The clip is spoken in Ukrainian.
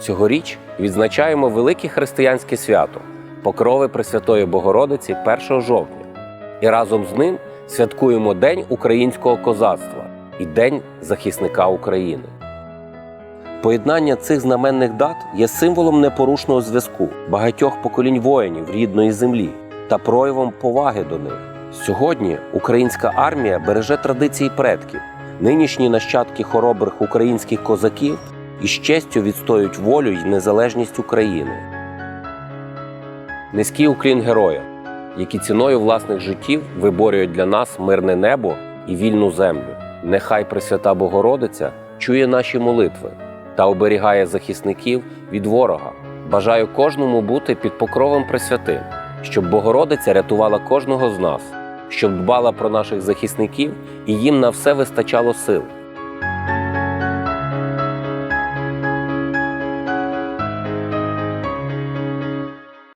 Цьогоріч відзначаємо велике християнське свято Покрови Пресвятої Богородиці 1 жовтня. І разом з ним святкуємо День українського козацтва і День захисника України. Поєднання цих знаменних дат є символом непорушного зв'язку багатьох поколінь воїнів рідної землі та проявом поваги до них. Сьогодні українська армія береже традиції предків. Нинішні нащадки хоробрих українських козаків із честю відстоюють волю й незалежність України. Низький уклін героям, які ціною власних життів виборюють для нас мирне небо і вільну землю. Нехай Пресвята Богородиця чує наші молитви та оберігає захисників від ворога. Бажаю кожному бути під покровом Пресвятим, щоб Богородиця рятувала кожного з нас, щоб дбала про наших захисників і їм на все вистачало сил.